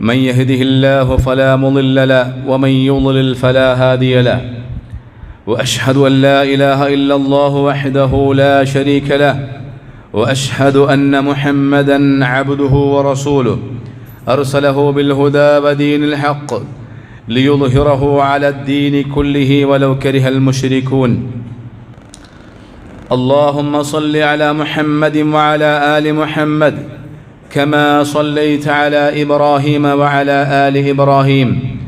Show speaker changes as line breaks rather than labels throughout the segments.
من يهده الله فلا مضل له ومن يضلل فلا هادي له واشهد ان لا اله الا الله وحده لا شريك له واشهد ان محمدا عبده ورسوله ارسله بالهدى ودين الحق ليظهره على الدين كله ولو كره المشركون اللهم صل على محمد وعلى ال محمد كما صليت على ابراهيم وعلى ال ابراهيم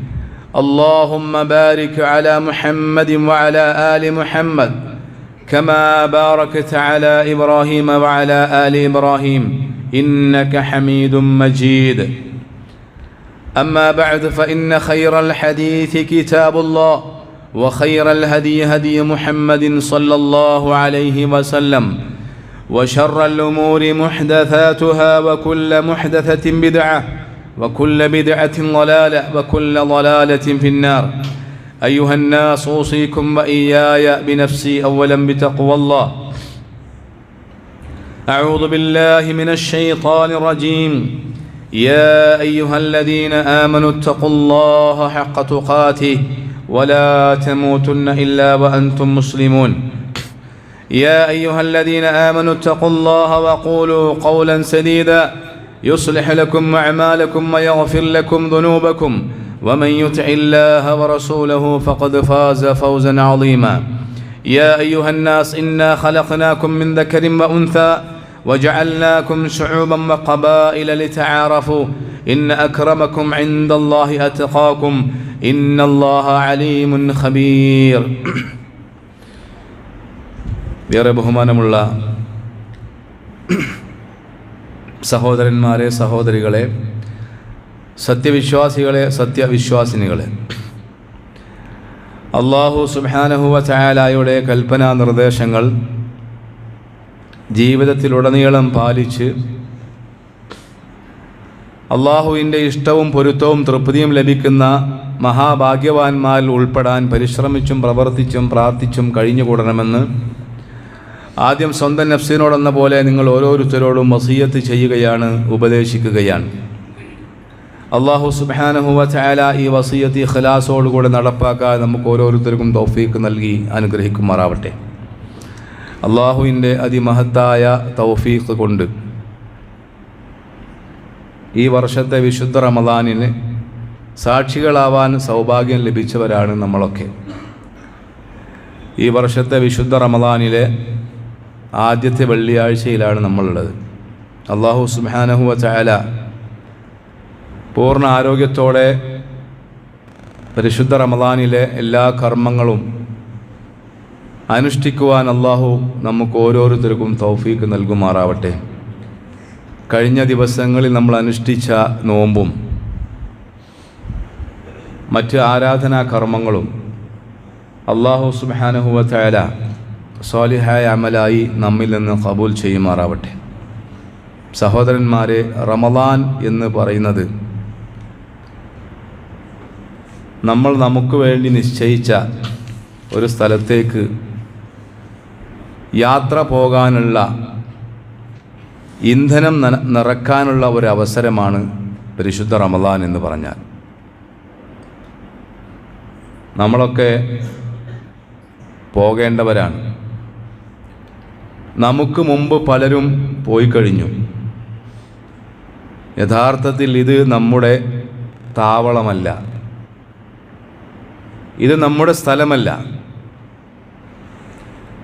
اللهم بارك على محمد وعلى ال محمد كما باركت على ابراهيم وعلى ال ابراهيم انك حميد مجيد اما بعد فان خير الحديث كتاب الله وخير الهدي هدي محمد صلى الله عليه وسلم وشر الأمور محدثاتها وكل محدثة بدعة وكل بدعة ضلالة وكل ضلالة في النار أيها الناس أوصيكم وإياي بنفسي أولا بتقوى الله أعوذ بالله من الشيطان الرجيم يا أيها الذين آمنوا اتقوا الله حق تقاته ولا تموتن إلا وأنتم مسلمون يا أيها الذين آمنوا اتقوا الله وقولوا قولا سديدا يصلح لكم أعمالكم ويغفر لكم ذنوبكم ومن يطع الله ورسوله فقد فاز فوزا عظيما يا أيها الناس إنا خلقناكم من ذكر وأنثى وجعلناكم شعوبا وقبائل لتعارفوا إن أكرمكم عند الله أتقاكم إن الله عليم خبير ഏറെ ബഹുമാനമുള്ള സഹോദരന്മാരെ സഹോദരികളെ സത്യവിശ്വാസികളെ സത്യവിശ്വാസിനികളെ അള്ളാഹു സുഹാനഹുവ ചായാലായുടെ കൽപ്പനാ നിർദ്ദേശങ്ങൾ ജീവിതത്തിലുടനീളം പാലിച്ച് അള്ളാഹുവിൻ്റെ ഇഷ്ടവും പൊരുത്തവും തൃപ്തിയും ലഭിക്കുന്ന മഹാഭാഗ്യവാന്മാരിൽ ഉൾപ്പെടാൻ പരിശ്രമിച്ചും പ്രവർത്തിച്ചും പ്രാർത്ഥിച്ചും കഴിഞ്ഞുകൂടണമെന്ന് ആദ്യം സ്വന്തം നഫ്സിനോടെന്ന പോലെ നിങ്ങൾ ഓരോരുത്തരോടും മസീയത്ത് ചെയ്യുകയാണ് ഉപദേശിക്കുകയാണ് അള്ളാഹു സുബാനഹു ചായാല ഈ വസീയത്ത് ഖലാസോടുകൂടെ നടപ്പാക്കാൻ നമുക്ക് ഓരോരുത്തർക്കും തൗഫീക്ക് നൽകി അനുഗ്രഹിക്കുമാറാവട്ടെ അള്ളാഹുവിൻ്റെ അതിമഹത്തായ തൗഫീഖ് കൊണ്ട് ഈ വർഷത്തെ വിശുദ്ധ റമദാനിന് സാക്ഷികളാവാൻ സൗഭാഗ്യം ലഭിച്ചവരാണ് നമ്മളൊക്കെ ഈ വർഷത്തെ വിശുദ്ധ റമദാനിലെ ആദ്യത്തെ വെള്ളിയാഴ്ചയിലാണ് നമ്മളുള്ളത് അള്ളാഹു സുബാനഹുവ ചായാല പൂർണ്ണ ആരോഗ്യത്തോടെ പരിശുദ്ധ റമദാനിലെ എല്ലാ കർമ്മങ്ങളും അനുഷ്ഠിക്കുവാൻ അള്ളാഹു നമുക്ക് ഓരോരുത്തർക്കും തൗഫീക്ക് നൽകുമാറാവട്ടെ കഴിഞ്ഞ ദിവസങ്ങളിൽ നമ്മൾ അനുഷ്ഠിച്ച നോമ്പും മറ്റ് ആരാധനാ കർമ്മങ്ങളും അള്ളാഹു സുബാനഹുവ ചായാല സ്വാലിഹായ അമലായി നമ്മിൽ നിന്ന് കബൂൽ ചെയ്യുമാറാവട്ടെ സഹോദരന്മാരെ റമദാൻ എന്ന് പറയുന്നത് നമ്മൾ നമുക്ക് വേണ്ടി നിശ്ചയിച്ച ഒരു സ്ഥലത്തേക്ക് യാത്ര പോകാനുള്ള ഇന്ധനം നിറക്കാനുള്ള ഒരു അവസരമാണ് പരിശുദ്ധ റമദാൻ എന്ന് പറഞ്ഞാൽ നമ്മളൊക്കെ പോകേണ്ടവരാണ് നമുക്ക് മുമ്പ് പലരും പോയി കഴിഞ്ഞു യഥാർത്ഥത്തിൽ ഇത് നമ്മുടെ താവളമല്ല ഇത് നമ്മുടെ സ്ഥലമല്ല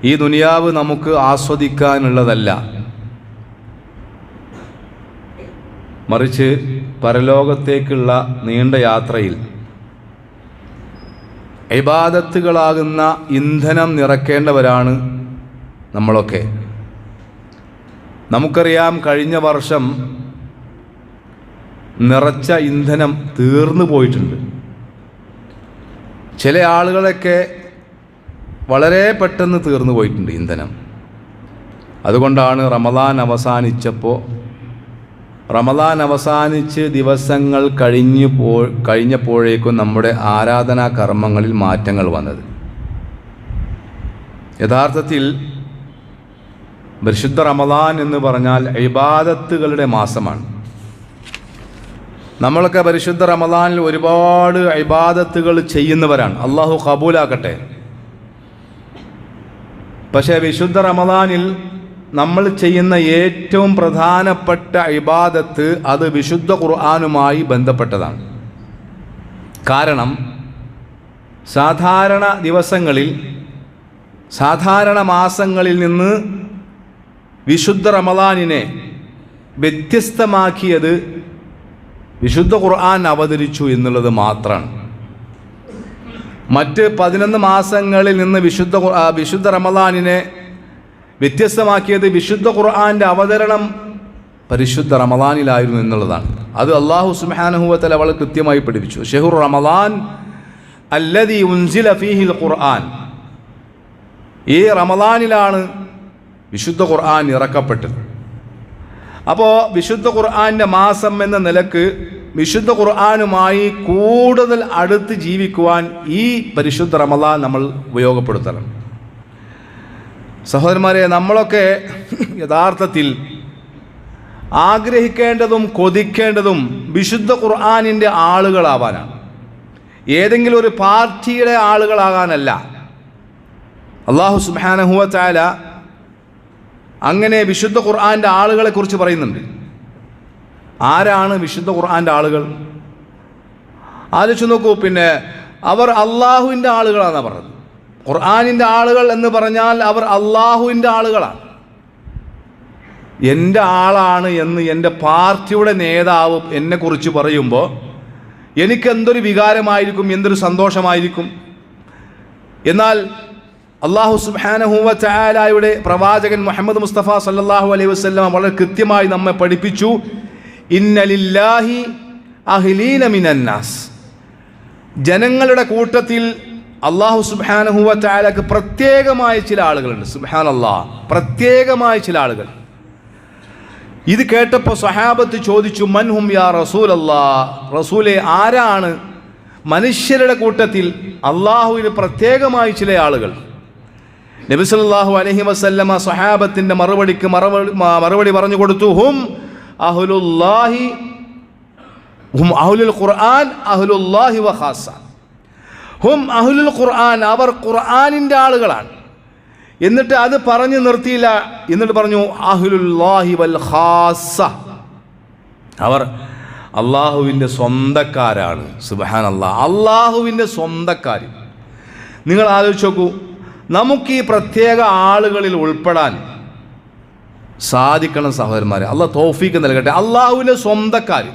ഈ ദുനിയാവ് നമുക്ക് ആസ്വദിക്കാനുള്ളതല്ല മറിച്ച് പരലോകത്തേക്കുള്ള നീണ്ട യാത്രയിൽ ഇബാദത്തുകളാകുന്ന ഇന്ധനം നിറക്കേണ്ടവരാണ് നമ്മളൊക്കെ നമുക്കറിയാം കഴിഞ്ഞ വർഷം നിറച്ച ഇന്ധനം തീർന്നു പോയിട്ടുണ്ട് ചില ആളുകളൊക്കെ വളരെ പെട്ടെന്ന് തീർന്നു പോയിട്ടുണ്ട് ഇന്ധനം അതുകൊണ്ടാണ് റമദാൻ അവസാനിച്ചപ്പോൾ റമദാൻ അവസാനിച്ച് ദിവസങ്ങൾ കഴിഞ്ഞു പോ കഴിഞ്ഞപ്പോഴേക്കും നമ്മുടെ ആരാധനാ കർമ്മങ്ങളിൽ മാറ്റങ്ങൾ വന്നത് യഥാർത്ഥത്തിൽ പരിശുദ്ധ റമദാൻ എന്ന് പറഞ്ഞാൽ ഇബാദത്തുകളുടെ മാസമാണ് നമ്മളൊക്കെ പരിശുദ്ധ റമദാനിൽ ഒരുപാട് ഇബാദത്തുകൾ ചെയ്യുന്നവരാണ് അള്ളാഹു കബൂലാക്കട്ടെ പക്ഷേ വിശുദ്ധ റമദാനിൽ നമ്മൾ ചെയ്യുന്ന ഏറ്റവും പ്രധാനപ്പെട്ട ഇബാദത്ത് അത് വിശുദ്ധ ഖുർആാനുമായി ബന്ധപ്പെട്ടതാണ് കാരണം സാധാരണ ദിവസങ്ങളിൽ സാധാരണ മാസങ്ങളിൽ നിന്ന് വിശുദ്ധ റമലാനിനെ വ്യത്യസ്തമാക്കിയത് വിശുദ്ധ ഖുർആൻ അവതരിച്ചു എന്നുള്ളത് മാത്രമാണ് മറ്റ് പതിനൊന്ന് മാസങ്ങളിൽ നിന്ന് വിശുദ്ധ വിശുദ്ധ റമദാനിനെ വ്യത്യസ്തമാക്കിയത് വിശുദ്ധ ഖുർആാൻ്റെ അവതരണം പരിശുദ്ധ റമദാനിലായിരുന്നു എന്നുള്ളതാണ് അത് അള്ളാഹു സുബാനഹുവത്തൽ അവൾ കൃത്യമായി പഠിപ്പിച്ചു ഷെഹുർ റമദാൻ അല്ലദി ഉൻസിൽ അഫീഹിൽ ഖുർആൻ ഈ റമദാനിലാണ് വിശുദ്ധ ഖുർആൻ ഇറക്കപ്പെട്ടത് അപ്പോൾ വിശുദ്ധ ഖുർആന്റെ മാസം എന്ന നിലക്ക് വിശുദ്ധ ഖുർആാനുമായി കൂടുതൽ അടുത്ത് ജീവിക്കുവാൻ ഈ പരിശുദ്ധ റമല നമ്മൾ ഉപയോഗപ്പെടുത്തണം സഹോദരന്മാരെ നമ്മളൊക്കെ യഥാർത്ഥത്തിൽ ആഗ്രഹിക്കേണ്ടതും കൊതിക്കേണ്ടതും വിശുദ്ധ ഖുർആാനിൻ്റെ ആളുകളാവാനാണ് ഏതെങ്കിലും ഒരു പാർട്ടിയുടെ ആളുകളാകാനല്ല അള്ളാഹു സുബാനഹുവ ചായ അങ്ങനെ വിശുദ്ധ ഖുർആാൻ്റെ ആളുകളെ കുറിച്ച് പറയുന്നുണ്ട് ആരാണ് വിശുദ്ധ ഖുർആാൻ്റെ ആളുകൾ ആലോചിച്ച് നോക്കൂ പിന്നെ അവർ അള്ളാഹുവിൻ്റെ ആളുകളാണ് പറഞ്ഞത് ഖുർആാനിൻ്റെ ആളുകൾ എന്ന് പറഞ്ഞാൽ അവർ അള്ളാഹുവിൻ്റെ ആളുകളാണ് എൻ്റെ ആളാണ് എന്ന് എൻ്റെ പാർട്ടിയുടെ നേതാവ് എന്നെക്കുറിച്ച് പറയുമ്പോൾ എനിക്കെന്തൊരു വികാരമായിരിക്കും എന്തൊരു സന്തോഷമായിരിക്കും എന്നാൽ അള്ളാഹു സുബാനഹുവ ചായാലായുടെ പ്രവാചകൻ മുഹമ്മദ് മുസ്തഫ സല്ലാഹു അലൈഹി വസ്ലം വളരെ കൃത്യമായി നമ്മെ പഠിപ്പിച്ചു ഇന്നലില്ലാഹി ജനങ്ങളുടെ കൂട്ടത്തിൽ അള്ളാഹു സുബാനഹുവ ചായാലക്ക് പ്രത്യേകമായ ചില ആളുകളുണ്ട് സുബാൻ അള്ളാഹ് പ്രത്യേകമായ ചില ആളുകൾ ഇത് കേട്ടപ്പോൾ സഹാബത്ത് ചോദിച്ചു മൻഹും യാ റസൂൽ അല്ലാ റസൂലെ ആരാണ് മനുഷ്യരുടെ കൂട്ടത്തിൽ അള്ളാഹുവിന് പ്രത്യേകമായി ചില ആളുകൾ നബിസല്ലാഹു അലഹി വസ്ല്ലമ സ്വഹാബത്തിൻ്റെ മറുപടിക്ക് മറുപടി മറുപടി പറഞ്ഞു കൊടുത്തു ഹും അഹുലുല്ലാഹി ഹും അഹുലുൽ ഖുർആൻ അഹുലുല്ലാഹി വഹാസ ഹും അഹുലുൽ ഖുർആൻ അവർ ഖുർആാനിൻ്റെ ആളുകളാണ് എന്നിട്ട് അത് പറഞ്ഞു നിർത്തിയില്ല എന്നിട്ട് പറഞ്ഞു അഹുലുല്ലാഹി വൽ ഖാസ അവർ അള്ളാഹുവിൻ്റെ സ്വന്തക്കാരാണ് സുബഹാൻ അള്ളാഹ് അള്ളാഹുവിൻ്റെ സ്വന്തക്കാർ നിങ്ങൾ ആലോചിച്ച് നോക്കൂ നമുക്ക് ഈ പ്രത്യേക ആളുകളിൽ ഉൾപ്പെടാൻ സാധിക്കണം സഹോദരന്മാരെ അല്ല തോഫീക്ക് നൽകട്ടെ അള്ളാഹുവിൻ്റെ സ്വന്തക്കാർ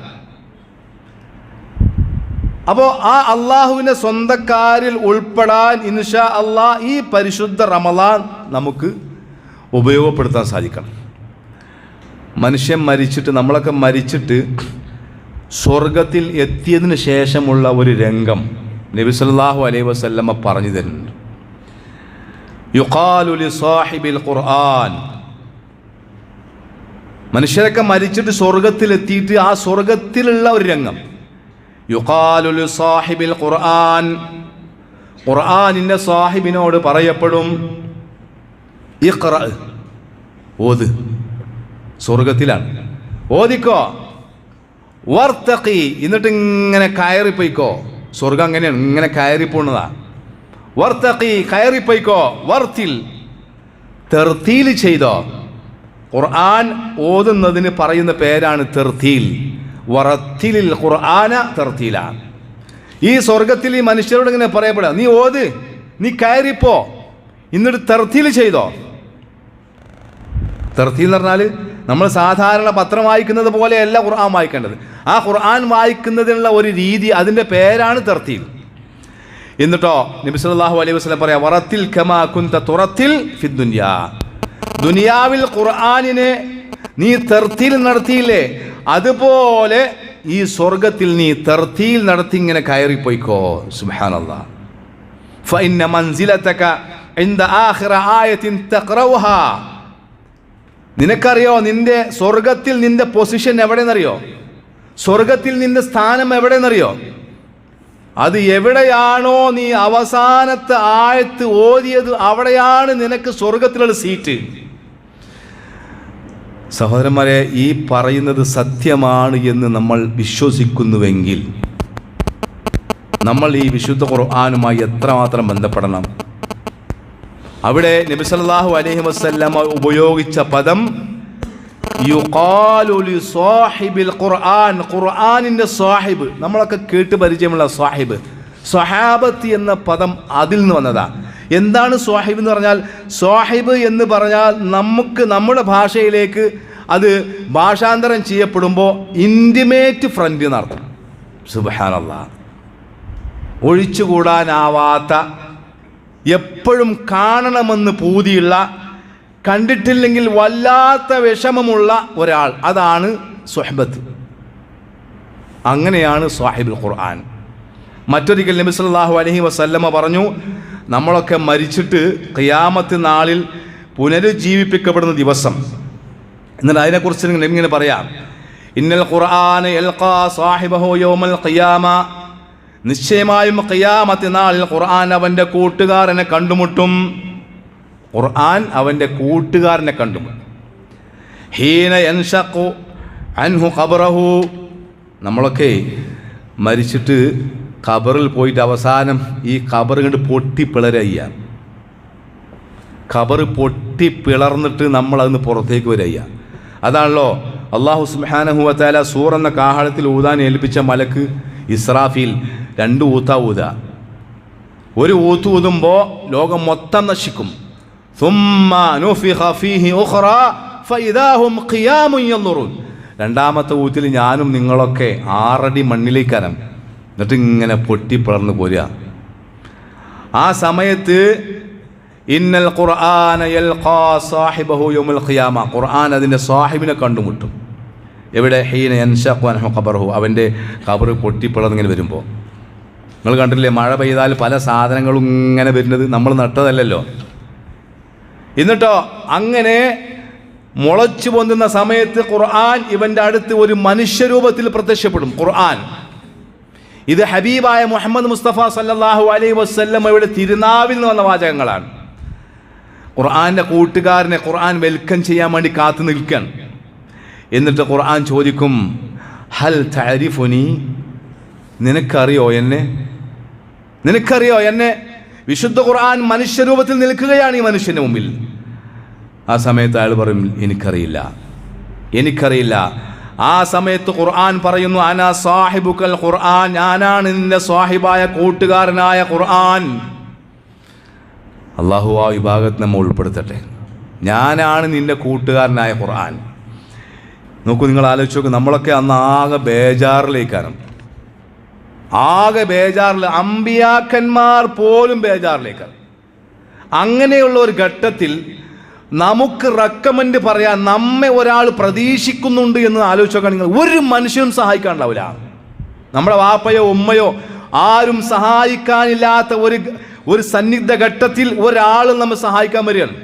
അപ്പോൾ ആ അള്ളാഹുവിൻ്റെ സ്വന്തക്കാരിൽ ഉൾപ്പെടാൻ ഇൻഷാ അള്ളാഹ് ഈ പരിശുദ്ധ റമലാൻ നമുക്ക് ഉപയോഗപ്പെടുത്താൻ സാധിക്കണം മനുഷ്യൻ മരിച്ചിട്ട് നമ്മളൊക്കെ മരിച്ചിട്ട് സ്വർഗത്തിൽ എത്തിയതിന് ശേഷമുള്ള ഒരു രംഗം നബിസല്ലാഹു അലൈവ് വസല്ലമ്മ പറഞ്ഞു തരുന്നുണ്ട് യുഖാലു ലിസാഹിബിൽ ഖുർആൻ മനുഷ്യരൊക്കെ മരിച്ചിട്ട് സ്വർഗത്തിലെത്തിയിട്ട് ആ സ്വർഗത്തിലുള്ള ഒരു രംഗം യുഖാലു ലിസാഹിബിൽ ഖുർആൻ ഖുർആാനിൻ്റെ സാഹിബിനോട് പറയപ്പെടും ഇഖ്റ ഓത് സ്വർഗത്തിലാണ് ഓതിക്കോ വർത്തക്കി എന്നിട്ട് ഇങ്ങനെ കയറിപ്പോയിക്കോ സ്വർഗം അങ്ങനെയാണ് ഇങ്ങനെ കയറിപ്പോണതാണ് വർത്തക്കി കയറിപ്പോയിക്കോ വർത്തിൽ തെർത്തീൽ ചെയ്തോ ഖുർആൻ ഓതുന്നതിന് പറയുന്ന പേരാണ് തെർത്തീൽ വറത്തിലിൽ ഖുർആന തെർത്തീലാണ് ഈ സ്വർഗത്തിൽ ഈ മനുഷ്യരോട് ഇങ്ങനെ പറയപ്പെടുക നീ ഓത് നീ കയറിപ്പോ എന്നിട്ട് തെർത്തീൽ ചെയ്തോ തെർത്തീൽ എന്ന് പറഞ്ഞാൽ നമ്മൾ സാധാരണ പത്രം വായിക്കുന്നത് പോലെയല്ല ഖുർആൻ വായിക്കേണ്ടത് ആ ഖുർആൻ വായിക്കുന്നതിനുള്ള ഒരു രീതി അതിൻ്റെ പേരാണ് തെർത്തീൽ എന്നിട്ടോ നബിസല്ലാഹു അലൈഹി വസ്ലം പറയാം വറത്തിൽ ഖമാ കുന്ത തുറത്തിൽ ഫിദ്ദുന്യാ ദുനിയാവിൽ ഖുർആാനിനെ നീ തെർത്തിൽ നടത്തിയില്ലേ അതുപോലെ ഈ സ്വർഗത്തിൽ നീ തെർത്തിയിൽ നടത്തി ഇങ്ങനെ കയറിപ്പോയിക്കോ സുഹാനല്ല فإن منزلتك നിനക്കറിയോ നിന്റെ സ്വർഗത്തിൽ നിന്റെ പൊസിഷൻ എവിടെയെന്നറിയോ സ്വർഗത്തിൽ നിന്റെ സ്ഥാനം എവിടെയെന്നറിയോ അത് എവിടെയാണോ നീ അവസാനത്തെ ആഴത്ത് ഓതിയത് അവിടെയാണ് നിനക്ക് സ്വർഗത്തിലുള്ള സീറ്റ് സഹോദരന്മാരെ ഈ പറയുന്നത് സത്യമാണ് എന്ന് നമ്മൾ വിശ്വസിക്കുന്നുവെങ്കിൽ നമ്മൾ ഈ വിശുദ്ധ ഖുർആാനുമായി എത്രമാത്രം ബന്ധപ്പെടണം അവിടെ നബിസല്ലാഹു അലഹി വസ്ല്ലാം ഉപയോഗിച്ച പദം സാഹിബിൽ ഖുർആൻ സാഹിബ് നമ്മളൊക്കെ കേട്ട് പരിചയമുള്ള സാഹിബ് സ്വഹാബത്ത് എന്ന പദം അതിൽ നിന്ന് വന്നതാ എന്താണ് സാഹിബ് എന്ന് പറഞ്ഞാൽ സാഹിബ് എന്ന് പറഞ്ഞാൽ നമുക്ക് നമ്മുടെ ഭാഷയിലേക്ക് അത് ഭാഷാന്തരം ചെയ്യപ്പെടുമ്പോൾ ഇൻറ്റിമേറ്റ് ഫ്രണ്ട് എന്നർത്ഥം സുബാനല്ല ഒഴിച്ചുകൂടാനാവാത്ത എപ്പോഴും കാണണമെന്ന് പൂതിയുള്ള കണ്ടിട്ടില്ലെങ്കിൽ വല്ലാത്ത വിഷമമുള്ള ഒരാൾ അതാണ് സുഹബത്ത് അങ്ങനെയാണ് സാഹിബുൽ ഖുർആൻ മറ്റൊരിക്കൽ നബി സല്ലാഹു അലഹി വസല്ലമ പറഞ്ഞു നമ്മളൊക്കെ മരിച്ചിട്ട് ഖിയാമത്ത് നാളിൽ പുനരുജ്ജീവിപ്പിക്കപ്പെടുന്ന ദിവസം എന്നാൽ അതിനെക്കുറിച്ച് നിങ്ങൾ ഇങ്ങനെ പറയാം ഇന്നൽ ഖുർആൻ ഖിയാമ നിശ്ചയമായും ഖിയാമത്ത് നാളിൽ ഖുർആൻ അവൻ്റെ കൂട്ടുകാരനെ കണ്ടുമുട്ടും ഖുർആൻ അവൻ്റെ കൂട്ടുകാരനെ കണ്ടു ഹീന എൻഷക്കു അൻഹു ഖബറഹു നമ്മളൊക്കെ മരിച്ചിട്ട് ഖബറിൽ പോയിട്ട് അവസാനം ഈ ഖബർ കണ്ട് പൊട്ടിപ്പിളരയ്യ ഖബർ പൊട്ടിപ്പിളർന്നിട്ട് നമ്മളതിന് പുറത്തേക്ക് വരയ്യ അതാണല്ലോ അള്ളാഹു സുബാനഹുവത്താല സൂർ എന്ന കാഹളത്തിൽ ഊതാൻ ഏൽപ്പിച്ച മലക്ക് ഇസ്രാഫിൽ രണ്ട് ഊത്ത ഊത ഒരു ഊത്ത് ഊതുമ്പോൾ ലോകം മൊത്തം നശിക്കും രണ്ടാമത്തെ ഊത്തിൽ ഞാനും നിങ്ങളൊക്കെ ആറടി മണ്ണിലേക്ക് അരം എന്നിട്ട് ഇങ്ങനെ പൊട്ടിപ്പിളർന്നു പോരുക ആ സമയത്ത് ഇന്നൽ ഖുർആന സാഹിബഹു യൗമുൽ ഖിയാമ ഖുർആൻ അതിൻ്റെ സാഹിബിനെ കണ്ടുമുട്ടും എവിടെ ഹീന അൻഷഖു ഖബർഹു അവൻ്റെ ഖബർ പൊട്ടിപ്പിളർന്നിങ്ങനെ വരുമ്പോൾ നിങ്ങൾ കണ്ടില്ലേ മഴ പെയ്താൽ പല സാധനങ്ങളും ഇങ്ങനെ വരുന്നത് നമ്മൾ നട്ടതല്ലല്ലോ എന്നിട്ടോ അങ്ങനെ മുളച്ചു പൊന്തുന്ന സമയത്ത് ഖുർആൻ ഇവൻ്റെ അടുത്ത് ഒരു മനുഷ്യരൂപത്തിൽ പ്രത്യക്ഷപ്പെടും ഖുർആൻ ഇത് ഹബീബായ മുഹമ്മദ് മുസ്തഫ സല്ലാഹു അലൈ വസ്ല്ലമ്മയുടെ തിരുനാവിൽ നിന്ന് വന്ന വാചകങ്ങളാണ് ഖുർആാൻ്റെ കൂട്ടുകാരനെ ഖുർആൻ വെൽക്കം ചെയ്യാൻ വേണ്ടി കാത്തു നിൽക്കാൻ എന്നിട്ട് ഖുർആൻ ചോദിക്കും ഹൽ താരിഫുനി നിനക്കറിയോ എന്നെ നിനക്കറിയോ എന്നെ വിശുദ്ധ ഖുർആൻ മനുഷ്യരൂപത്തിൽ നിൽക്കുകയാണ് ഈ മനുഷ്യൻ്റെ മുമ്പിൽ ആ സമയത്ത് അയാൾ പറയും എനിക്കറിയില്ല എനിക്കറിയില്ല ആ സമയത്ത് ഖുർആൻ പറയുന്നു അന സാഹിബുക്കൽ ഖുർആൻ ഞാനാണ് നിന്റെ സാഹിബായ കൂട്ടുകാരനായ ഖുർആൻ അള്ളാഹു ആ വിഭാഗത്ത് നമ്മൾ ഉൾപ്പെടുത്തട്ടെ ഞാനാണ് നിന്റെ കൂട്ടുകാരനായ ഖുർആൻ നോക്കൂ നിങ്ങൾ ആലോചിച്ച് നോക്കൂ നമ്മളൊക്കെ അന്ന് ആകെ ബേജാറിലേക്കാണ് ആകെ ബേജാറിൽ അമ്പിയാക്കന്മാർ പോലും ബേജാറിലേക്കാണ് അങ്ങനെയുള്ള ഒരു ഘട്ടത്തിൽ നമുക്ക് റെക്കമെൻഡ് പറയാൻ നമ്മെ ഒരാൾ പ്രതീക്ഷിക്കുന്നുണ്ട് എന്ന് ആലോചിച്ചോക്കാൻ നിങ്ങൾ ഒരു മനുഷ്യനും സഹായിക്കാനുണ്ടാവില്ല നമ്മുടെ വാപ്പയോ ഉമ്മയോ ആരും സഹായിക്കാനില്ലാത്ത ഒരു ഒരു സന്നിഗ്ധ ഘട്ടത്തിൽ ഒരാൾ നമ്മെ സഹായിക്കാൻ വരികയാണ്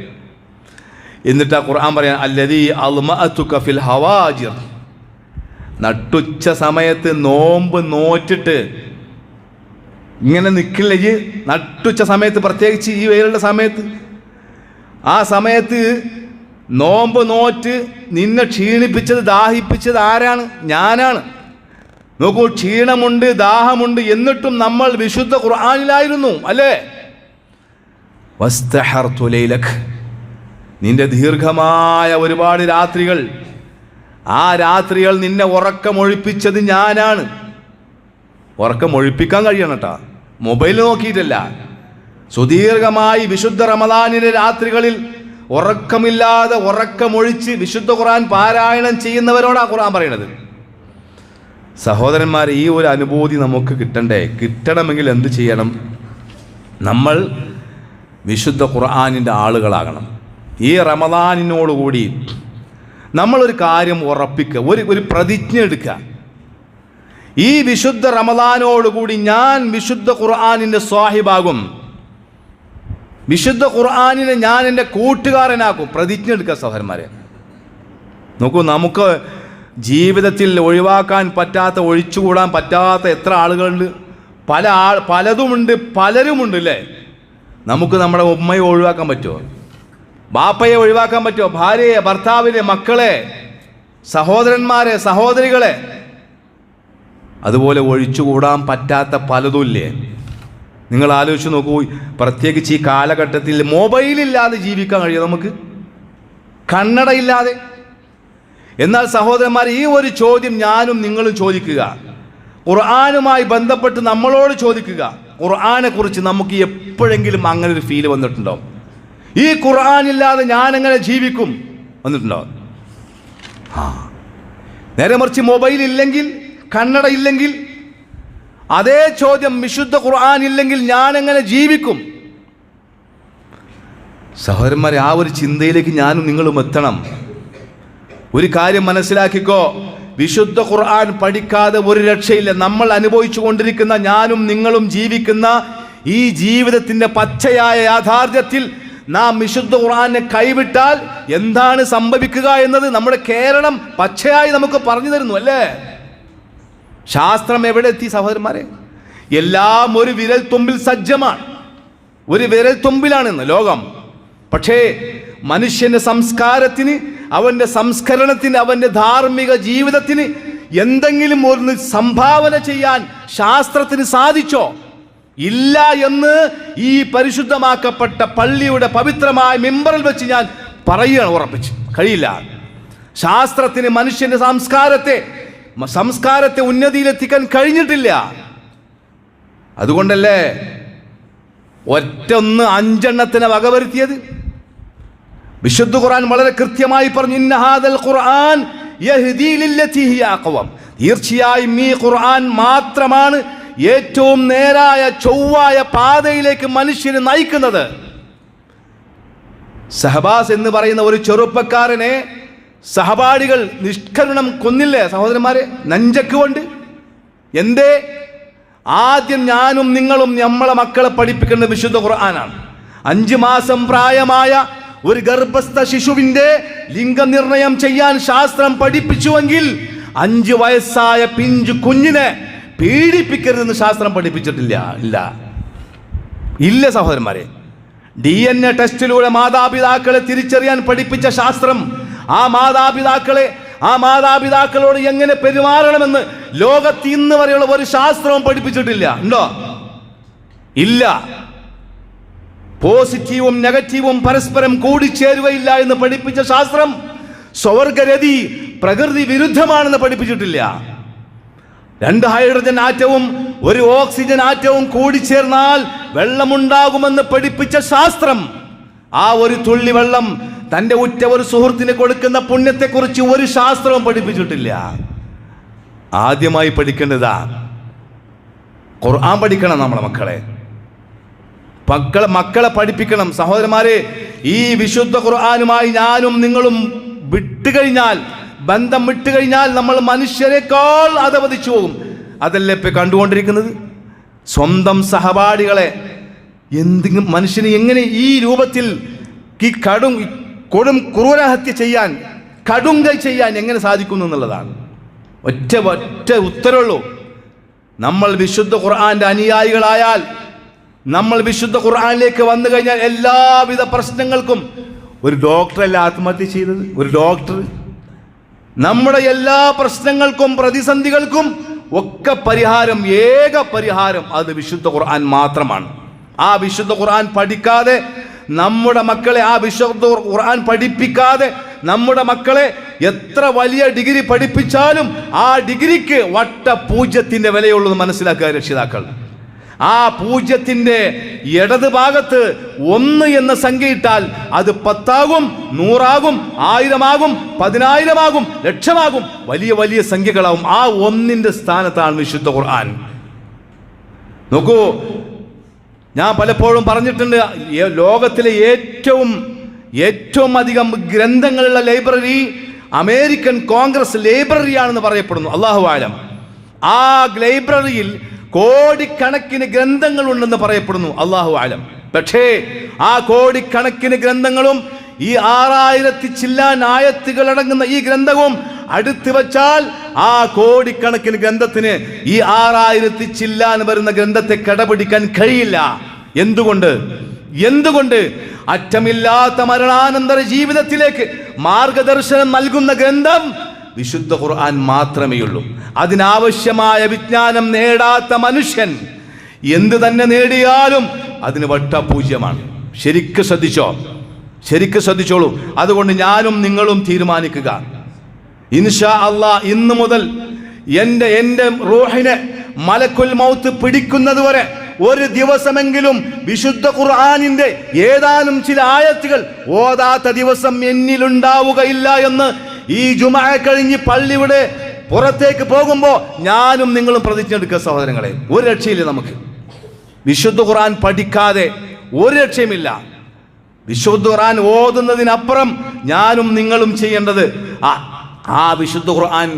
എന്നിട്ട് ആ ഖുർആൻ പറയാൻ അല്ലതീ അൽമഅതുക ഹവാജിർ നട്ടുച്ച സമയത്ത് നോമ്പ് നോറ്റിട്ട് ഇങ്ങനെ നിൽക്കില്ലേ നട്ടുച്ച സമയത്ത് പ്രത്യേകിച്ച് ഈ വെയിലുള്ള സമയത്ത് ആ സമയത്ത് നോമ്പ് നോറ്റ് നിന്നെ ക്ഷീണിപ്പിച്ചത് ദാഹിപ്പിച്ചത് ആരാണ് ഞാനാണ് നോക്കൂ ക്ഷീണമുണ്ട് ദാഹമുണ്ട് എന്നിട്ടും നമ്മൾ വിശുദ്ധ ഖുർആാനിലായിരുന്നു അല്ലേ നിന്റെ ദീർഘമായ ഒരുപാട് രാത്രികൾ ആ രാത്രികൾ നിന്നെ ഉറക്കമൊഴിപ്പിച്ചത് ഞാനാണ് ഉറക്കമൊഴിപ്പിക്കാൻ കഴിയണം കേട്ടാ മൊബൈൽ നോക്കിയിട്ടല്ല സുദീർഘമായി വിശുദ്ധ റമദാനിലെ രാത്രികളിൽ ഉറക്കമില്ലാതെ ഉറക്കമൊഴിച്ച് വിശുദ്ധ ഖുറാൻ പാരായണം ചെയ്യുന്നവരോടാണ് ഖുറാൻ പറയണത് സഹോദരന്മാർ ഈ ഒരു അനുഭൂതി നമുക്ക് കിട്ടണ്ടേ കിട്ടണമെങ്കിൽ എന്ത് ചെയ്യണം നമ്മൾ വിശുദ്ധ ഖുർആാനിൻ്റെ ആളുകളാകണം ഈ റമദാനിനോടുകൂടി നമ്മളൊരു കാര്യം ഉറപ്പിക്കുക ഒരു ഒരു പ്രതിജ്ഞ എടുക്കുക ഈ വിശുദ്ധ റമദാനോടുകൂടി ഞാൻ വിശുദ്ധ ഖുർആാനിൻ്റെ സ്വാഹിബാകും വിശുദ്ധ ഖുർആാനിനെ ഞാൻ എൻ്റെ കൂട്ടുകാരനാക്കും പ്രതിജ്ഞ എടുക്കുക സഹോദരന്മാരെ നോക്കൂ നമുക്ക് ജീവിതത്തിൽ ഒഴിവാക്കാൻ പറ്റാത്ത ഒഴിച്ചുകൂടാൻ പറ്റാത്ത എത്ര ആളുകളുണ്ട് പല ആൾ പലതുമുണ്ട് പലരുമുണ്ട് അല്ലേ നമുക്ക് നമ്മുടെ ഉമ്മയെ ഒഴിവാക്കാൻ പറ്റുമോ ബാപ്പയെ ഒഴിവാക്കാൻ പറ്റുമോ ഭാര്യയെ ഭർത്താവിനെ മക്കളെ സഹോദരന്മാരെ സഹോദരികളെ അതുപോലെ ഒഴിച്ചുകൂടാൻ പറ്റാത്ത പലതുമില്ലേ നിങ്ങൾ ആലോചിച്ച് നോക്കൂ പ്രത്യേകിച്ച് ഈ കാലഘട്ടത്തിൽ മൊബൈലില്ലാതെ ജീവിക്കാൻ കഴിയും നമുക്ക് കണ്ണടയില്ലാതെ എന്നാൽ സഹോദരന്മാർ ഈ ഒരു ചോദ്യം ഞാനും നിങ്ങളും ചോദിക്കുക ഖുർആാനുമായി ബന്ധപ്പെട്ട് നമ്മളോട് ചോദിക്കുക കുറിച്ച് നമുക്ക് എപ്പോഴെങ്കിലും അങ്ങനെ ഒരു ഫീൽ വന്നിട്ടുണ്ടോ ഈ ഖുർആാനില്ലാതെ ഞാനെങ്ങനെ ജീവിക്കും വന്നിട്ടുണ്ടോ ആ നേരെ മറിച്ച് മൊബൈൽ ഇല്ലെങ്കിൽ കണ്ണട ഇല്ലെങ്കിൽ അതേ ചോദ്യം വിശുദ്ധ ഖുർആൻ ഇല്ലെങ്കിൽ ഞാൻ എങ്ങനെ ജീവിക്കും സഹോദരന്മാരെ ആ ഒരു ചിന്തയിലേക്ക് ഞാനും നിങ്ങളും എത്തണം ഒരു കാര്യം മനസ്സിലാക്കിക്കോ വിശുദ്ധ ഖുർആൻ പഠിക്കാതെ ഒരു രക്ഷയില്ല നമ്മൾ അനുഭവിച്ചു കൊണ്ടിരിക്കുന്ന ഞാനും നിങ്ങളും ജീവിക്കുന്ന ഈ ജീവിതത്തിന്റെ പച്ചയായ യാഥാർത്ഥ്യത്തിൽ നാം വിശുദ്ധ ഖുർആനെ കൈവിട്ടാൽ എന്താണ് സംഭവിക്കുക എന്നത് നമ്മുടെ കേരളം പച്ചയായി നമുക്ക് പറഞ്ഞു തരുന്നു അല്ലേ ശാസ്ത്രം എവിടെ എത്തി സഹോദരന്മാരെ എല്ലാം ഒരു വിരൽ തുമ്പിൽ സജ്ജമാണ് ഒരു വിരൽ തുമ്പിലാണെന്ന് ലോകം പക്ഷേ മനുഷ്യന്റെ സംസ്കാരത്തിന് അവന്റെ സംസ്കരണത്തിന് അവന്റെ ധാർമ്മിക ജീവിതത്തിന് എന്തെങ്കിലും ഒന്ന് സംഭാവന ചെയ്യാൻ ശാസ്ത്രത്തിന് സാധിച്ചോ ഇല്ല എന്ന് ഈ പരിശുദ്ധമാക്കപ്പെട്ട പള്ളിയുടെ പവിത്രമായ മെമ്പറിൽ വെച്ച് ഞാൻ പറയുകയാണ് ഉറപ്പിച്ച് കഴിയില്ല ശാസ്ത്രത്തിന് മനുഷ്യന്റെ സംസ്കാരത്തെ സംസ്കാരത്തെ ഉന്നതിയിലെത്തിക്കാൻ കഴിഞ്ഞിട്ടില്ല അതുകൊണ്ടല്ലേ ഒറ്റൊന്ന് അഞ്ചെണ്ണത്തിനെ വകവരുത്തിയത് വിശുദ്ധ ഖുർആൻ വളരെ കൃത്യമായി പറഞ്ഞു ഖുർആൻ തീർച്ചയായും ഈ ഖുർആൻ മാത്രമാണ് ഏറ്റവും നേരായ ചൊവ്വായ പാതയിലേക്ക് മനുഷ്യനെ നയിക്കുന്നത് സഹബാസ് എന്ന് പറയുന്ന ഒരു ചെറുപ്പക്കാരനെ സഹപാഠികൾ നിഷ്കരുണം കൊന്നില്ലേ സഹോദരന്മാരെ നഞ്ചക്ക് കൊണ്ട് എന്തേ ആദ്യം ഞാനും നിങ്ങളും നമ്മളെ മക്കളെ പഠിപ്പിക്കേണ്ട വിശുദ്ധ ഖുർആനാണ് അഞ്ച് മാസം പ്രായമായ ഒരു ഗർഭസ്ഥ ശിശുവിന്റെ ലിംഗനിർണയം ചെയ്യാൻ ശാസ്ത്രം പഠിപ്പിച്ചുവെങ്കിൽ അഞ്ച് വയസ്സായ പിഞ്ചു കുഞ്ഞിനെ പീഡിപ്പിക്കരുതെന്ന് ശാസ്ത്രം പഠിപ്പിച്ചിട്ടില്ല ഇല്ല ഇല്ല സഹോദരന്മാരെ ഡി എൻ എ ടെസ്റ്റിലൂടെ മാതാപിതാക്കളെ തിരിച്ചറിയാൻ പഠിപ്പിച്ച ശാസ്ത്രം ആ മാതാപിതാക്കളെ ആ മാതാപിതാക്കളോട് എങ്ങനെ പെരുമാറണമെന്ന് ലോകത്ത് ഇന്ന് വരെയുള്ള ഒരു ശാസ്ത്രവും പഠിപ്പിച്ചിട്ടില്ല ഉണ്ടോ ഇല്ല പോസിറ്റീവും നെഗറ്റീവും പരസ്പരം കൂടിച്ചേരുകയില്ല എന്ന് പഠിപ്പിച്ച ശാസ്ത്രം സ്വർഗരതി പ്രകൃതി വിരുദ്ധമാണെന്ന് പഠിപ്പിച്ചിട്ടില്ല രണ്ട് ഹൈഡ്രജൻ ആറ്റവും ഒരു ഓക്സിജൻ ആറ്റവും കൂടിച്ചേർന്നാൽ വെള്ളമുണ്ടാകുമെന്ന് പഠിപ്പിച്ച ശാസ്ത്രം ആ ഒരു തുള്ളി വെള്ളം തൻ്റെ ഉറ്റ ഒരു സുഹൃത്തിന് കൊടുക്കുന്ന പുണ്യത്തെക്കുറിച്ച് ഒരു ശാസ്ത്രവും പഠിപ്പിച്ചിട്ടില്ല ആദ്യമായി പഠിക്കേണ്ടതാ ഖുർആൻ പഠിക്കണം നമ്മളെ മക്കളെ മക്കളെ മക്കളെ പഠിപ്പിക്കണം സഹോദരന്മാരെ ഈ വിശുദ്ധ ഖുർആാനുമായി ഞാനും നിങ്ങളും വിട്ടുകഴിഞ്ഞാൽ ബന്ധം വിട്ടുകഴിഞ്ഞാൽ നമ്മൾ മനുഷ്യരെക്കാൾ അതവതിച്ചു പോകും അതല്ലേ ഇപ്പം കണ്ടുകൊണ്ടിരിക്കുന്നത് സ്വന്തം സഹപാഠികളെ എന്തെങ്കിലും മനുഷ്യന് എങ്ങനെ ഈ രൂപത്തിൽ ഈ കടും കൊടും ക്രൂരഹത്യ ചെയ്യാൻ കടുങ്കൈ ചെയ്യാൻ എങ്ങനെ സാധിക്കുന്നു എന്നുള്ളതാണ് ഒറ്റ ഒറ്റ ഉത്തരവുള്ളൂ നമ്മൾ വിശുദ്ധ ഖുർആാൻ്റെ അനുയായികളായാൽ നമ്മൾ വിശുദ്ധ ഖുർആാനിലേക്ക് വന്നു കഴിഞ്ഞാൽ എല്ലാവിധ പ്രശ്നങ്ങൾക്കും ഒരു ഡോക്ടറല്ല ആത്മഹത്യ ചെയ്തത് ഒരു ഡോക്ടർ നമ്മുടെ എല്ലാ പ്രശ്നങ്ങൾക്കും പ്രതിസന്ധികൾക്കും ഒക്കെ പരിഹാരം ഏക പരിഹാരം അത് വിശുദ്ധ ഖുർആൻ മാത്രമാണ് ആ വിശുദ്ധ ഖുർആൻ പഠിക്കാതെ നമ്മുടെ മക്കളെ ആ വിശുദ്ധ ഖുർആൻ പഠിപ്പിക്കാതെ നമ്മുടെ മക്കളെ എത്ര വലിയ ഡിഗ്രി പഠിപ്പിച്ചാലും ആ ഡിഗ്രിക്ക് വട്ട പൂജ്യത്തിൻ്റെ വിലയുള്ളത് മനസ്സിലാക്കുക രക്ഷിതാക്കൾ ആ പൂജ്യത്തിൻ്റെ ഇടത് ഭാഗത്ത് ഒന്ന് എന്ന സംഖ്യയിട്ടാൽ അത് പത്താകും നൂറാകും ആയിരമാകും പതിനായിരമാകും ലക്ഷമാകും വലിയ വലിയ സംഖ്യകളാവും ആ ഒന്നിൻ്റെ സ്ഥാനത്താണ് വിശുദ്ധ ഖുർആൻ നോക്കൂ ഞാൻ പലപ്പോഴും പറഞ്ഞിട്ടുണ്ട് ലോകത്തിലെ ഏറ്റവും ഏറ്റവും അധികം ഗ്രന്ഥങ്ങളുള്ള ലൈബ്രറി അമേരിക്കൻ കോൺഗ്രസ് ലൈബ്രറിയാണെന്ന് പറയപ്പെടുന്നു അള്ളാഹു ആലം ആ ലൈബ്രറിയിൽ കോടിക്കണക്കിന് ഗ്രന്ഥങ്ങളുണ്ടെന്ന് പറയപ്പെടുന്നു അള്ളാഹു ആലം പക്ഷേ ആ കോടിക്കണക്കിന് ഗ്രന്ഥങ്ങളും ഈ ആറായിരത്തി ചില്ലാൻ ആയത്തുകൾ അടങ്ങുന്ന ഈ ഗ്രന്ഥവും അടുത്ത് വച്ചാൽ ആ കോടിക്കണക്കിന് ഗ്രന്ഥത്തിന് ഈ ആറായിരത്തി ചില്ലാൻ വരുന്ന ഗ്രന്ഥത്തെ കടപിടിക്കാൻ കഴിയില്ല എന്തുകൊണ്ട് എന്തുകൊണ്ട് അറ്റമില്ലാത്ത മരണാനന്തര ജീവിതത്തിലേക്ക് മാർഗദർശനം നൽകുന്ന ഗ്രന്ഥം വിശുദ്ധ ഖുർആൻ മാത്രമേ ഉള്ളൂ അതിനാവശ്യമായ വിജ്ഞാനം നേടാത്ത മനുഷ്യൻ എന്ത് തന്നെ നേടിയാലും അതിന് വട്ടപൂജ്യമാണ് ശരിക്ക് ശ്രദ്ധിച്ചോ ശരിക്ക് ശ്രദ്ധിച്ചോളൂ അതുകൊണ്ട് ഞാനും നിങ്ങളും തീരുമാനിക്കുക ഇൻഷാ അള്ളാ ഇന്നു മുതൽ എൻ്റെ എൻ്റെ റൂഹിനെ മലക്കുൽ മൗത്ത് പിടിക്കുന്നത് വരെ ഒരു ദിവസമെങ്കിലും വിശുദ്ധ ഖുർആാനിൻ്റെ ഏതാനും ചില ആയത്തുകൾ ഓതാത്ത ദിവസം എന്നിലുണ്ടാവുകയില്ല എന്ന് ഈ ജുമ കഴിഞ്ഞ് പള്ളിയുടെ പുറത്തേക്ക് പോകുമ്പോൾ ഞാനും നിങ്ങളും പ്രതിജ്ഞ എടുക്കുക സഹോദരങ്ങളെ ഒരു രക്ഷയില്ല നമുക്ക് വിശുദ്ധ ഖുർആൻ പഠിക്കാതെ ഒരു രക്ഷയുമില്ല വിശുദ്ധ ഖുർആൻ ഓതുന്നതിനപ്പുറം ഞാനും നിങ്ങളും ചെയ്യേണ്ടത് ആ ആ വിശുദ്ധ ഖുർആൻ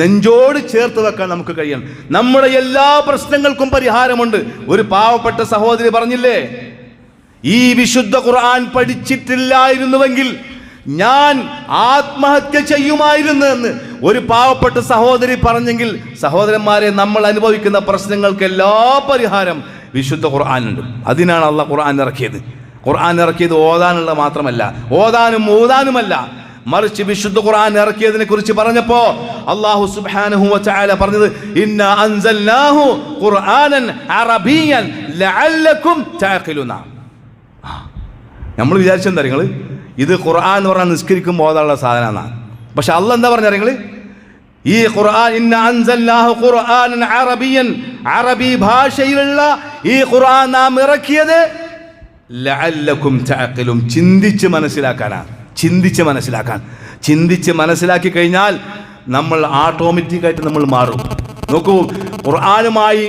നെഞ്ചോട് ചേർത്ത് വെക്കാൻ നമുക്ക് കഴിയണം നമ്മുടെ എല്ലാ പ്രശ്നങ്ങൾക്കും പരിഹാരമുണ്ട് ഒരു പാവപ്പെട്ട സഹോദരി പറഞ്ഞില്ലേ ഈ വിശുദ്ധ ഖുർആൻ പഠിച്ചിട്ടില്ലായിരുന്നുവെങ്കിൽ ഞാൻ ആത്മഹത്യ ചെയ്യുമായിരുന്നു എന്ന് ഒരു പാവപ്പെട്ട സഹോദരി പറഞ്ഞെങ്കിൽ സഹോദരന്മാരെ നമ്മൾ അനുഭവിക്കുന്ന പ്രശ്നങ്ങൾക്ക് എല്ലാ പരിഹാരം വിശുദ്ധ ഖുർആാനുണ്ട് അതിനാണ് അള്ള ഖുർആൻ ഇറക്കിയത് ഖുർആൻ ഇറക്കിയത് ഓതാനുള്ള മാത്രമല്ല ഓതാനും ഓതാനുമല്ല മറിച്ച് വിശുദ്ധ ഖുർആൻ ഇറക്കിയതിനെ കുറിച്ച് പറഞ്ഞപ്പോ അള്ളാഹു സുബ്ഹാനഹു വതആല പറഞ്ഞത് ഇന്ന അൻസൽനാഹു ഖുർആനൻ അറബിയൻ ലഅല്ലക്കും തഅഖിലുന നമ്മൾ വിചാരിച്ചെന്താ നിങ്ങൾ ഇത് ഖുർആൻ എന്ന് പറഞ്ഞാൽ പോകാനുള്ള സാധനം എന്നാണ് പക്ഷെ അല്ല എന്താ പറഞ്ഞ നിങ്ങൾ ഈ ഖുർആൻ ഇന്ന അൻസൽനാഹു ഖുർആനൻ അറബിയൻ അറബി ഭാഷയിലുള്ള ഈ ഖുർആൻ നാം ഇറക്കിയത് ലഅല്ലകും തഅഖിലും ചിന്തിച്ച് മനസ്സിലാക്കാനാണ് ചിന്തിച്ച് മനസ്സിലാക്കാൻ ചിന്തിച്ച് മനസ്സിലാക്കി കഴിഞ്ഞാൽ നമ്മൾ ആട്ടോമാറ്റിക്കായിട്ട് നമ്മൾ മാറും നോക്കൂ ഖുർആാനുമായി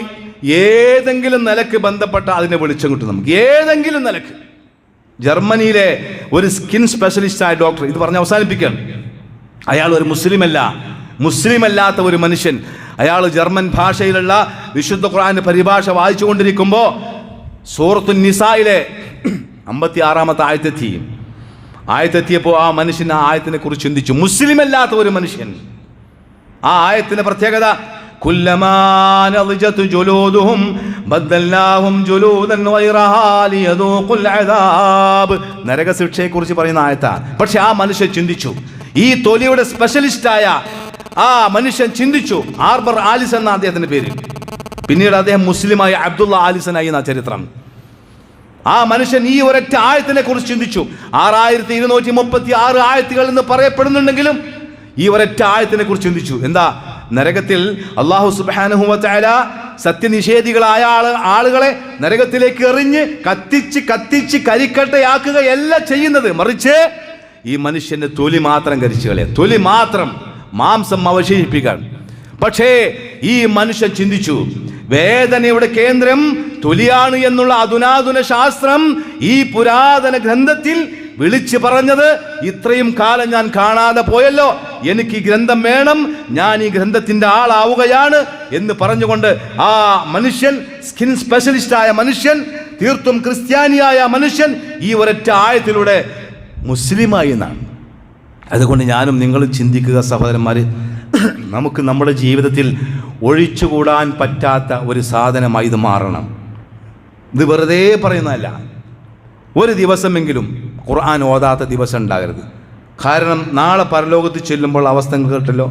ഏതെങ്കിലും നിലക്ക് ബന്ധപ്പെട്ട അതിനെ വെളിച്ചം കിട്ടും നമുക്ക് ഏതെങ്കിലും നിലക്ക് ജർമ്മനിയിലെ ഒരു സ്കിൻ സ്പെഷ്യലിസ്റ്റായ ഡോക്ടർ ഇത് പറഞ്ഞ് അവസാനിപ്പിക്കുകയാണ് അയാൾ ഒരു മുസ്ലിമല്ല മുസ്ലിം അല്ലാത്ത ഒരു മനുഷ്യൻ അയാൾ ജർമ്മൻ ഭാഷയിലുള്ള വിശുദ്ധ ഖുർആാൻ്റെ പരിഭാഷ വായിച്ചുകൊണ്ടിരിക്കുമ്പോൾ സൂറത്തു നിസായിലെ അമ്പത്തി ആറാമത്തെ ആയത്തെത്തിയും ആയത്തെത്തിയപ്പോൾ ആ മനുഷ്യൻ ആ ആയത്തിനെ കുറിച്ച് ചിന്തിച്ചു മുസ്ലിം അല്ലാത്ത ഒരു മനുഷ്യൻ ആ ആയത്തിന്റെ പ്രത്യേകത നരകശിക്ഷയെ കുറിച്ച് പറയുന്ന ആയത്ത പക്ഷെ ആ മനുഷ്യൻ ചിന്തിച്ചു ഈ തൊലിയുടെ സ്പെഷ്യലിസ്റ്റായ ആ മനുഷ്യൻ ചിന്തിച്ചു ആർബർ ആലിസ് എന്ന അദ്ദേഹത്തിന്റെ പേര് പിന്നീട് അദ്ദേഹം മുസ്ലിമായ അബ്ദുള്ള ആലിസനായി എന്ന ചരിത്രം ആ മനുഷ്യൻ ഈ ഒരൊറ്റ ആഴത്തിനെ കുറിച്ച് ചിന്തിച്ചു ആറായിരത്തി ഇരുന്നൂറ്റി മുപ്പത്തി ആറ് ആഴത്തുകൾ എന്ന് പറയപ്പെടുന്നുണ്ടെങ്കിലും ഈ ഒരൊറ്റ ആഴത്തിനെ കുറിച്ച് ചിന്തിച്ചു എന്താ നരകത്തിൽ അള്ളാഹു സുബാനുഹുമത്തായ സത്യനിഷേധികളായ ആള് ആളുകളെ നരകത്തിലേക്ക് എറിഞ്ഞ് കത്തിച്ച് കത്തിച്ച് കരിക്കട്ടയാക്കുകയല്ല ചെയ്യുന്നത് മറിച്ച് ഈ മനുഷ്യന്റെ തൊലി മാത്രം കരിച്ചു കളയാം തൊലി മാത്രം മാംസം അവശേഷിപ്പിക്കാൻ പക്ഷേ ഈ മനുഷ്യൻ ചിന്തിച്ചു വേദനയുടെ കേന്ദ്രം തൊലിയാണ് എന്നുള്ള അധുനാധുന ശാസ്ത്രം ഈ പുരാതന ഗ്രന്ഥത്തിൽ വിളിച്ചു പറഞ്ഞത് ഇത്രയും കാലം ഞാൻ കാണാതെ പോയല്ലോ എനിക്ക് ഈ ഗ്രന്ഥം വേണം ഞാൻ ഈ ഗ്രന്ഥത്തിന്റെ ആളാവുകയാണ് എന്ന് പറഞ്ഞുകൊണ്ട് ആ മനുഷ്യൻ സ്കിൻ സ്പെഷ്യലിസ്റ്റായ മനുഷ്യൻ തീർത്തും ക്രിസ്ത്യാനിയായ മനുഷ്യൻ ഈ ഒരൊറ്റ ആഴത്തിലൂടെ മുസ്ലിമായി എന്നാണ് അതുകൊണ്ട് ഞാനും നിങ്ങളും ചിന്തിക്കുക സഹോദരന്മാർ നമുക്ക് നമ്മുടെ ജീവിതത്തിൽ ഒഴിച്ചുകൂടാൻ പറ്റാത്ത ഒരു സാധനമായി ഇത് മാറണം ഇത് വെറുതെ പറയുന്നതല്ല ഒരു ദിവസമെങ്കിലും ഖുർആൻ ഓതാത്ത ദിവസം ഉണ്ടാകരുത് കാരണം നാളെ പരലോകത്ത് ചെല്ലുമ്പോൾ അവസ്ഥ കേട്ടല്ലോ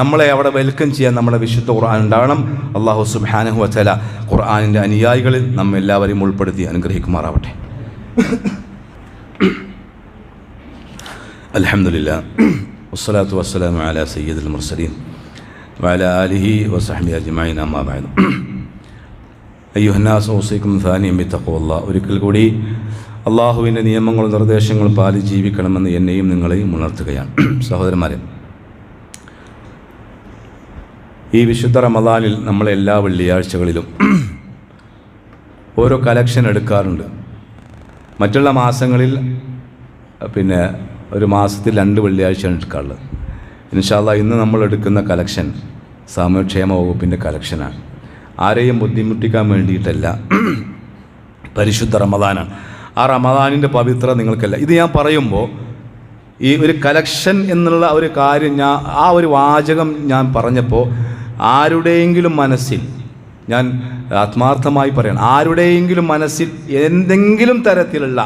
നമ്മളെ അവിടെ വെൽക്കം ചെയ്യാൻ നമ്മുടെ വിശുദ്ധ ഖുർആൻ ഉണ്ടാകണം അള്ളാഹു സുബാനഹു വച്ചല ഖുർആാനിൻ്റെ അനുയായികളിൽ നമ്മ എല്ലാവരെയും ഉൾപ്പെടുത്തി അനുഗ്രഹിക്കുമാറാവട്ടെ അലഹമില്ല വസ്സലാത്തു വസ്സലാം അല സയ്യദ് മുർസലീം وعلى آله وصحبه أجمعين أما بعد അയ്യുഹന്നാസ് ഓസൈക്കും ധാനിയം വിത്തക്കുവല്ല ഒരിക്കൽ കൂടി അള്ളാഹുവിൻ്റെ നിയമങ്ങളും നിർദ്ദേശങ്ങളും പാലി ജീവിക്കണമെന്ന് എന്നെയും നിങ്ങളെയും ഉണർത്തുകയാണ് സഹോദരന്മാരെ ഈ വിശുദ്ധ റമദാനിൽ നമ്മൾ എല്ലാ വെള്ളിയാഴ്ചകളിലും ഓരോ കലക്ഷൻ എടുക്കാറുണ്ട് മറ്റുള്ള മാസങ്ങളിൽ പിന്നെ ഒരു മാസത്തിൽ രണ്ട് വെള്ളിയാഴ്ചയാണ് എടുക്കാറുള്ളത് ഇൻഷാല്ല ഇന്ന് നമ്മൾ എടുക്കുന്ന കലക്ഷൻ സാമൂഹ്യക്ഷേമ വകുപ്പിൻ്റെ കലക്ഷനാണ് ആരെയും ബുദ്ധിമുട്ടിക്കാൻ വേണ്ടിയിട്ടല്ല പരിശുദ്ധ റമദാനാണ് ആ റമദാനിൻ്റെ പവിത്ര നിങ്ങൾക്കല്ല ഇത് ഞാൻ പറയുമ്പോൾ ഈ ഒരു കലക്ഷൻ എന്നുള്ള ഒരു കാര്യം ഞാൻ ആ ഒരു വാചകം ഞാൻ പറഞ്ഞപ്പോൾ ആരുടെയെങ്കിലും മനസ്സിൽ ഞാൻ ആത്മാർത്ഥമായി പറയണം ആരുടെയെങ്കിലും മനസ്സിൽ എന്തെങ്കിലും തരത്തിലുള്ള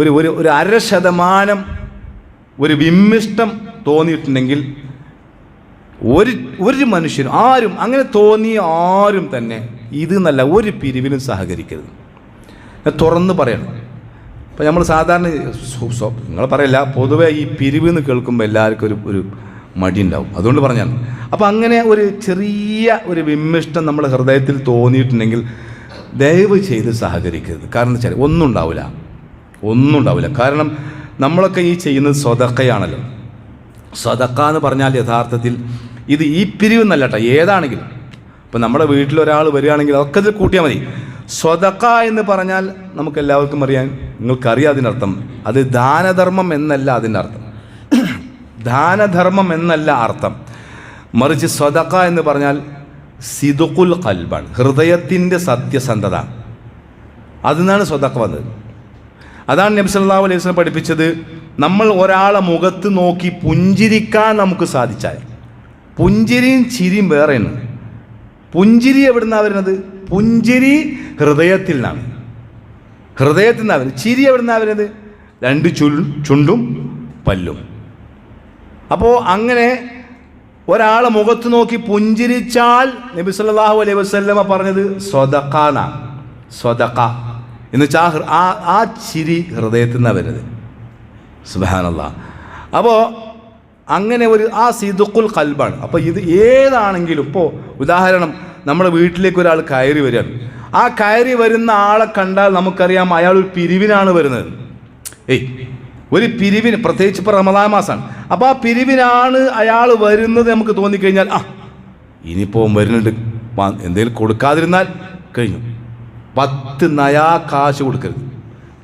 ഒരു ഒരു ഒരു അര ശതമാനം ഒരു വിമ്മിഷ്ടം തോന്നിയിട്ടുണ്ടെങ്കിൽ ഒരു ഒരു മനുഷ്യനും ആരും അങ്ങനെ തോന്നിയ ആരും തന്നെ ഇത് നല്ല ഒരു പിരിവിനും സഹകരിക്കരുത് തുറന്ന് പറയണം ഇപ്പം നമ്മൾ സാധാരണ നിങ്ങൾ പറയില്ല പൊതുവേ ഈ പിരിവ് എന്ന് കേൾക്കുമ്പോൾ എല്ലാവർക്കും ഒരു ഒരു മടി ഉണ്ടാവും അതുകൊണ്ട് പറഞ്ഞാൽ അപ്പം അങ്ങനെ ഒരു ചെറിയ ഒരു വിമ്മിഷ്ടം നമ്മുടെ ഹൃദയത്തിൽ തോന്നിയിട്ടുണ്ടെങ്കിൽ ദയവ് ചെയ്ത് സഹകരിക്കരുത് കാരണം വെച്ചാൽ ഒന്നും ഉണ്ടാവില്ല ഒന്നും ഉണ്ടാവില്ല കാരണം നമ്മളൊക്കെ ഈ ചെയ്യുന്നത് സ്വതക്കയാണല്ലോ സ്വതക്ക എന്ന് പറഞ്ഞാൽ യഥാർത്ഥത്തിൽ ഇത് ഈ എന്നല്ല കേട്ടോ ഏതാണെങ്കിലും ഇപ്പം നമ്മുടെ വീട്ടിൽ ഒരാൾ വരികയാണെങ്കിൽ അതൊക്കെ ഇതിൽ കൂട്ടിയാൽ മതി സ്വതക്ക എന്ന് പറഞ്ഞാൽ നമുക്ക് എല്ലാവർക്കും അറിയാൻ നിങ്ങൾക്കറിയാം അതിനർത്ഥം അത് ദാനധർമ്മം എന്നല്ല അതിൻ്റെ അർത്ഥം ദാനധർമ്മം എന്നല്ല അർത്ഥം മറിച്ച് സ്വതക്ക എന്ന് പറഞ്ഞാൽ സിതുക്കുൽ കൽബാണ് ഹൃദയത്തിൻ്റെ സത്യസന്ധത അതിൽ നിന്നാണ് സ്വതക്ക വന്നത് അതാണ് നബി സല്ലാ അലൈഹി വസ്ലം പഠിപ്പിച്ചത് നമ്മൾ ഒരാളെ മുഖത്ത് നോക്കി പുഞ്ചിരിക്കാൻ നമുക്ക് സാധിച്ചാൽ പുഞ്ചിരിയും ചിരിയും വേറെയാണ് പുഞ്ചിരി എവിടുന്നാണ് വരുന്നത് പുഞ്ചിരി ഹൃദയത്തിൽ നിന്നാണ് ഹൃദയത്തിൽ നിന്നാണ് വരുന്നത് ചിരി എവിടുന്നാണ് വരുന്നത് രണ്ട് ചുണ്ടും പല്ലും അപ്പോൾ അങ്ങനെ ഒരാളെ മുഖത്ത് നോക്കി പുഞ്ചിരിച്ചാൽ നബി സല്ലാഹു അലൈഹി വസ്ല്ലമ പറഞ്ഞത് സ്വതക്കാന്നാണ് സ്വതക്ക എന്നുവെച്ചാൽ ആ ആ ആ ചിരി ഹൃദയത്തിൽ നിന്നാണ് വരുന്നത് സുബാനല്ല അപ്പോൾ അങ്ങനെ ഒരു ആ സിദുക്കുൽ കൽബാണ് അപ്പോൾ ഇത് ഏതാണെങ്കിലും ഇപ്പോൾ ഉദാഹരണം നമ്മുടെ വീട്ടിലേക്ക് ഒരാൾ കയറി വരികയാണ് ആ കയറി വരുന്ന ആളെ കണ്ടാൽ നമുക്കറിയാം അയാൾ ഒരു പിരിവിനാണ് വരുന്നത് ഏയ് ഒരു പിരിവിന് പ്രത്യേകിച്ച് ഇപ്പോൾ റമദാ മാസമാണ് അപ്പോൾ ആ പിരിവിനാണ് അയാൾ വരുന്നത് നമുക്ക് തോന്നിക്കഴിഞ്ഞാൽ ആ ഇനിയിപ്പോൾ വരുന്നുണ്ട് എന്തെങ്കിലും കൊടുക്കാതിരുന്നാൽ കഴിഞ്ഞു പത്ത് നയാ കാശ് കൊടുക്കരുത്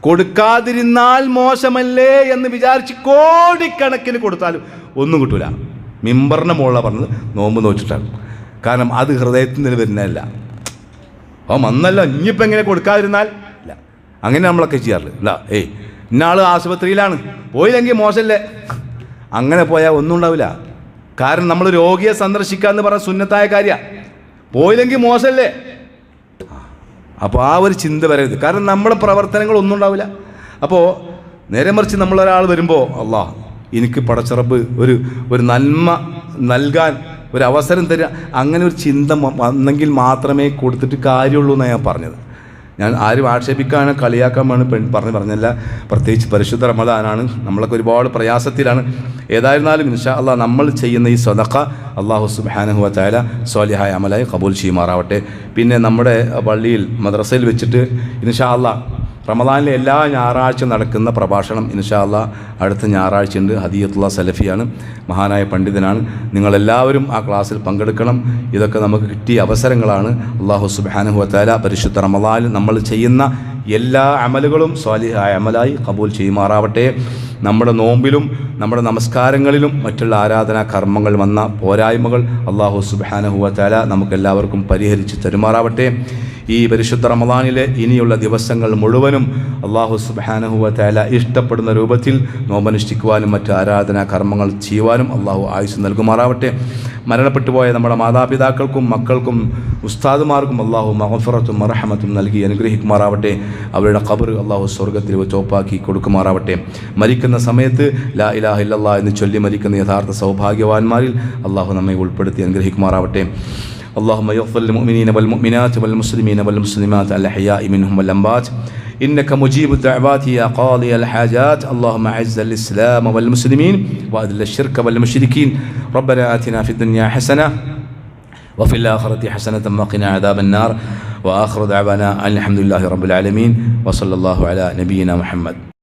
കൊടുക്കാതിരുന്നാൽ മോശമല്ലേ എന്ന് വിചാരിച്ച് കോടിക്കണക്കിന് കൊടുത്താലും ഒന്നും കിട്ടൂല മിമ്പറിന് മുകളിലാണ് പറഞ്ഞത് നോമ്പ് നോച്ചിട്ടാണ് കാരണം അത് ഹൃദയത്തിൽ നിന്ന് വരുന്നതല്ല അപ്പം അന്നല്ല ഇനിയിപ്പോൾ എങ്ങനെ കൊടുക്കാതിരുന്നാൽ ഇല്ല അങ്ങനെ നമ്മളൊക്കെ ചെയ്യാറുള്ളത് ഇല്ല ഏയ് ഇന്നാൾ ആശുപത്രിയിലാണ് പോയില്ലെങ്കിൽ മോശമല്ലേ അങ്ങനെ പോയാൽ ഒന്നും ഉണ്ടാവില്ല കാരണം നമ്മൾ രോഗിയെ സന്ദർശിക്കുക എന്ന് പറഞ്ഞ സുന്നത്തായ കാര്യമാണ് പോയില്ലെങ്കിൽ മോശമല്ലേ അപ്പോൾ ആ ഒരു ചിന്ത വരരുത് കാരണം നമ്മുടെ പ്രവർത്തനങ്ങൾ ഒന്നും ഉണ്ടാവില്ല അപ്പോൾ നേരെ മറിച്ച് നമ്മളൊരാൾ വരുമ്പോൾ അള്ളാ എനിക്ക് പടച്ചിറപ്പ് ഒരു ഒരു നന്മ നൽകാൻ ഒരു അവസരം തരിക അങ്ങനെ ഒരു ചിന്ത വന്നെങ്കിൽ മാത്രമേ കൊടുത്തിട്ട് കാര്യമുള്ളൂ എന്നാണ് ഞാൻ പറഞ്ഞത് ഞാൻ ആരും ആക്ഷേപിക്കാനോ കളിയാക്കാമാണ് പറഞ്ഞ് പറഞ്ഞല്ല പ്രത്യേകിച്ച് പരിശുദ്ധ റമദാനാണ് നമ്മളൊക്കെ ഒരുപാട് പ്രയാസത്തിലാണ് ഏതായിരുന്നാലും ഇൻഷാ അള്ളാഹ് നമ്മൾ ചെയ്യുന്ന ഈ സ്വതക്ക അള്ളാഹു സുബാനഹു ചായ സ്വാലിഹായ അമലായി കബൂൽ ചെയ്യുമാറാവട്ടെ പിന്നെ നമ്മുടെ പള്ളിയിൽ മദ്രസയിൽ വെച്ചിട്ട് ഇൻഷാ അള്ളാഹ് റമദാനിലെ എല്ലാ ഞായറാഴ്ച നടക്കുന്ന പ്രഭാഷണം ഇൻഷാല്ല അടുത്ത ഞായറാഴ്ച ഉണ്ട് ഹദീയത്തുള്ള സലഫിയാണ് മഹാനായ പണ്ഡിതനാണ് നിങ്ങളെല്ലാവരും ആ ക്ലാസ്സിൽ പങ്കെടുക്കണം ഇതൊക്കെ നമുക്ക് കിട്ടിയ അവസരങ്ങളാണ് അള്ളാഹു സുബാനുഹത്താല പരിശുദ്ധ റമദാനിൽ നമ്മൾ ചെയ്യുന്ന എല്ലാ അമലുകളും സ്വാലിഹായ അമലായി കബൂൽ ചെയ്യുമാറാവട്ടെ നമ്മുടെ നോമ്പിലും നമ്മുടെ നമസ്കാരങ്ങളിലും മറ്റുള്ള ആരാധനാ കർമ്മങ്ങൾ വന്ന പോരായ്മകൾ അള്ളാഹു സുബാനഹുവ തല നമുക്കെല്ലാവർക്കും പരിഹരിച്ച് തരുമാറാവട്ടെ ഈ പരിശുദ്ധ റമദാനിലെ ഇനിയുള്ള ദിവസങ്ങൾ മുഴുവനും അള്ളാഹു സുബാനഹുവ തേല ഇഷ്ടപ്പെടുന്ന രൂപത്തിൽ നോമ്പനുഷ്ഠിക്കുവാനും മറ്റ് ആരാധനാ കർമ്മങ്ങൾ ചെയ്യുവാനും അള്ളാഹു ആയുസ് നൽകുമാറാവട്ടെ മരണപ്പെട്ടു പോയ നമ്മുടെ മാതാപിതാക്കൾക്കും മക്കൾക്കും ഉസ്താദുമാർക്കും അള്ളാഹു മഹഫറത്തും മറഹമത്തും നൽകി അനുഗ്രഹിക്കുമാറാവട്ടെ അവരുടെ ഖബർ അള്ളാഹു സ്വർഗത്തിൽ ചോപ്പാക്കി കൊടുക്കുമാറാവട്ടെ മരിക്കുന്ന സമയത്ത് ലാ ഇലാഹ എന്ന് ചൊല്ലി മരിക്കുന്ന യഥാർത്ഥ സൗഭാഗ്യവാന്മാരിൽ അള്ളാഹു നമ്മെ ഉൾപ്പെടുത്തി അനുഗ്രഹിക്കുമാറാവട്ടെ اللهم يغفر للمؤمنين والمؤمنات والمسلمين والمسلمات الأحياء منهم والأموات إنك مجيب الدعوات يا قاضي الحاجات اللهم أعز الإسلام والمسلمين وأذل الشرك والمشركين ربنا آتنا في الدنيا حسنة وفي الآخرة حسنة وقنا عذاب النار وآخر دعوانا أن الحمد لله رب العالمين وصلى الله على نبينا محمد